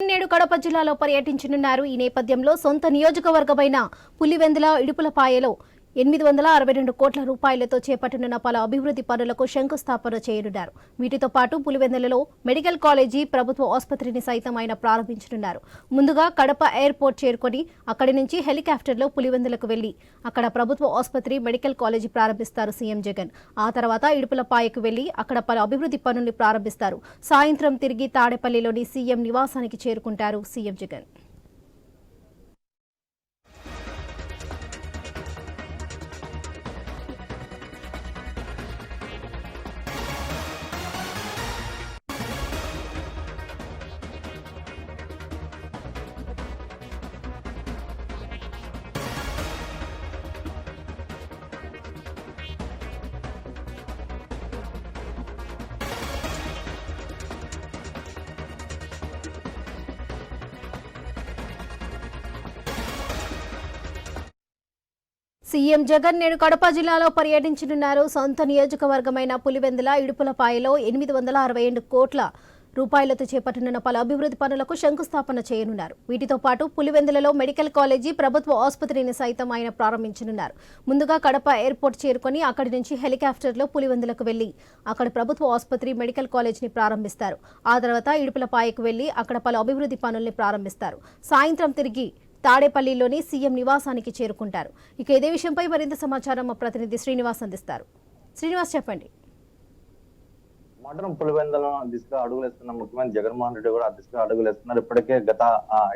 నేడు కడప జిల్లాలో పర్యటించనున్నారు. ఈ నేపథ్యంలో సొంత నియోజకవర్గమైన పులివెందుల ఇడుపులపాయలో ఎనిమిది వందల అరవై రెండు కోట్ల రూపాయలతో చేపట్టనున్న పలు అభివృద్ధి పనులకు శంకుస్థాపన చేయనున్నారు. వీటితో పాటు పులివెందులలో మెడికల్ కాలేజీ ప్రభుత్వ ఆసుపత్రిని సైతం ఆయన ప్రారంభించనున్నారు. ముందుగా కడప ఎయిర్పోర్ట్ చేరుకొని అక్కడి నుంచి హెలికాప్టర్లో పులివెందులకు వెళ్ళి అక్కడ ప్రభుత్వ ఆసుపత్రి మెడికల్ కాలేజీ ప్రారంభిస్తారు సీఎం జగన్. ఆ తర్వాత ఇడుపులపాయకు వెళ్ళి అక్కడ పలు అభివృద్ధి పనుల్ని ప్రారంభిస్తారు. సాయంత్రం తిరిగి తాడేపల్లిలోని సీఎం నివాసానికి చేరుకుంటారు సీఎం జగన్. సీఎం జగన్ నేడు కడప జిల్లాలో పర్యటించనున్నారు. సొంత నియోజకవర్గమైన పులివెందుల ఇడుపులపాయలో ఎనిమిది వందల అరవై ఏడు కోట్ల రూపాయలతో చేపట్టనున్న పలు అభివృద్ధి పనులకు శంకుస్థాపన చేయనున్నారు. వీటితో పాటు పులివెందులలో మెడికల్ కాలేజీ ప్రభుత్వ ఆసుపత్రిని సైతం ఆయన ప్రారంభించనున్నారు. ముందుగా కడప ఎయిర్పోర్ట్ చేరుకొని అక్కడి నుంచి హెలికాప్టర్లో పులివెందులకు వెళ్ళి అక్కడ ప్రభుత్వ ఆసుపత్రి మెడికల్ కాలేజీని ప్రారంభిస్తారు. ఆ తర్వాత ఇడుపులపాయకు వెళ్ళి అక్కడ పలు అభివృద్ధి పనుల్ని ప్రారంభిస్తారు. సాయంత్రం తిరిగి తాడేపల్లిలోని సీఎం నివాసానికి చేరుకుంటారు. ఇక ఇదే విషయంపై మరింత సమాచారం మా ప్రతినిధి శ్రీనివాస్ అందిస్తారు. శ్రీనివాస్ చెప్పండి. మండలం పులివెందల దిశగా అడుగులేస్తున్న ముఖ్యమంత్రి జగన్మోహన్ రెడ్డి కూడా ఆ దిశగా అడుగులేస్తున్నారు ఇప్పటికే గత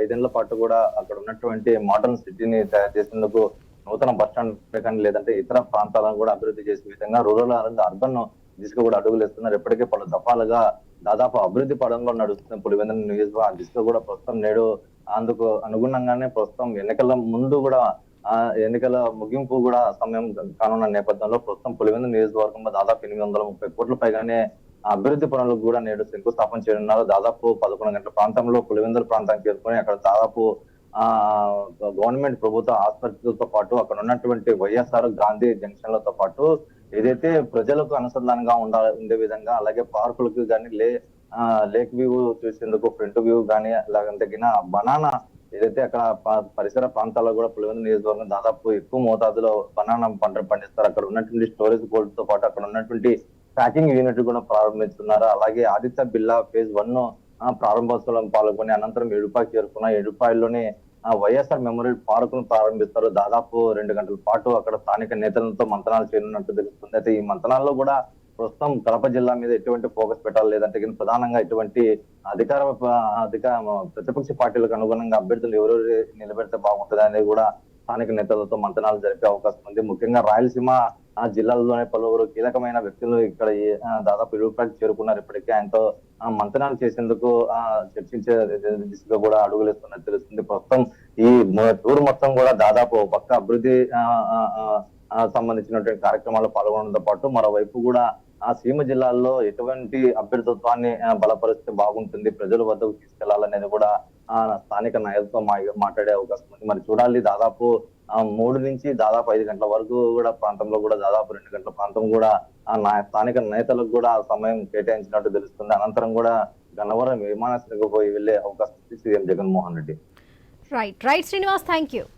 ఐదేళ్ళ పాటు కూడా అక్కడ ఉన్నటువంటి మోడర్న్ సిటీని తయారు చేసేందుకు నూతన బస్ స్టాండ్ కానీ లేదంటే ఇతర ప్రాంతాలను కూడా అభివృద్ధి చేసే విధంగా రూరల్ అర్బన్ దిశగా కూడా అడుగులేస్తున్నారు ఇప్పటికే పలు దఫాలుగా దాదాపు అభివృద్ధి పడంలో నడుస్తున్న పులివెందుల నియోజకవర్గం ఆ కూడా ప్రస్తుతం నేడు అందుకు అనుగుణంగానే ప్రస్తుతం ఎన్నికల ముందు కూడా ఆ ఎన్నికల ముగింపు కూడా సమయం కానున్న నేపథ్యంలో ప్రస్తుతం పులివెందు నియోజకవర్గంలో దాదాపు ఎనిమిది వందల ముప్పై కోట్ల పైగానే అభివృద్ధి పనులకు కూడా నేడు శంకుస్థాపన చేయనున్నారు. దాదాపు పదకొండు గంటల ప్రాంతంలో పులివెందుల ప్రాంతానికి చేరుకొని అక్కడ దాదాపు ఆ గవర్నమెంట్ ప్రభుత్వ ఆసుపత్రులతో పాటు అక్కడ ఉన్నటువంటి వైఎస్ఆర్ గాంధీ జంక్షన్లతో పాటు ఏదైతే ప్రజలకు అనుసంధానంగా ఉండాలి ఉండే విధంగా అలాగే పార్కులకు కానీ లే లేక్ వ్యూ చూసేందుకు ఫ్రంట్ వ్యూ కానీ అలాగే తగిన బనానా ఏదైతే అక్కడ పరిసర ప్రాంతాల్లో కూడా పులివెందు నియోజకవర్గం దాదాపు ఎక్కువ మోతాదులో బనానా పంట పండిస్తారు. అక్కడ ఉన్నటువంటి స్టోరేజ్ గోల్డ్తో పాటు అక్కడ ఉన్నటువంటి ప్యాకింగ్ యూనిట్ కూడా ప్రారంభిస్తున్నారు అలాగే ఆదిత్య బిల్లా ఫేజ్ వన్ ప్రారంభోత్సవం పాల్గొని అనంతరం ఎడుపాకి చేరుకున్న ఎడుపాయిలోనే ఆ వైఎస్ఆర్ మెమోరియల్ పార్క్ను ప్రారంభిస్తారు. దాదాపు రెండు గంటల పాటు అక్కడ స్థానిక నేతలతో మంతనాలు చేయనున్నట్టు తెలుస్తుంది. అయితే ఈ మంతనాల్లో కూడా ప్రస్తుతం కడప జిల్లా మీద ఎటువంటి ఫోకస్ పెట్టాలి లేదంటే కింద ప్రధానంగా ఎటువంటి అధికార అధిక ప్రతిపక్ష పార్టీలకు అనుగుణంగా అభ్యర్థులు ఎవరెవరు నిలబెడితే బాగుంటుంది అనేది కూడా స్థానిక నేతలతో మంతనాలు జరిపే అవకాశం ఉంది. ముఖ్యంగా రాయలసీమ ఆ జిల్లాల్లోనే పలువురు కీలకమైన వ్యక్తులు ఇక్కడ ఈ- దాదాపు ఇరువురికి చేరుకున్నారు. ఇప్పటికే ఆయనతో మంతనాలు చేసేందుకు ఆ చర్చించే దిశగా కూడా అడుగులేస్తున్నట్టు తెలుస్తుంది. ప్రస్తుతం ఈ టూర్ మొత్తం కూడా దాదాపు పక్క అభివృద్ధి సంబంధించినటువంటి కార్యక్రమాల్లో పాల్గొనడంతో పాటు మరోవైపు కూడా ఆ సీమ జిల్లాల్లో ఎటువంటి అభ్యర్థిత్వాన్ని బలపరిస్తే బాగుంటుంది ప్రజల వద్దకు తీసుకెళ్ళాలనేది కూడా ఆ స్థానిక నాయకులతో మా- మాట్లాడే అవకాశం ఉంది. మరి చూడాలి దాదాపు మూడు నుంచి దాదాపు ఐదు గంటల వరకు కూడా ప్రాంతంలో కూడా దాదాపు రెండు గంటల ప్రాంతం కూడా ఆ నా స్థానిక నేతలకు కూడా సమయం కేటాయించినట్టు తెలుస్తుంది. అనంతరం కూడా గన్నవరం విమానాశ్రయంకు పోయి వెళ్ళే అవకాశం ఉంది CM Jaganmohan Reddy. Right right Srinivas thank you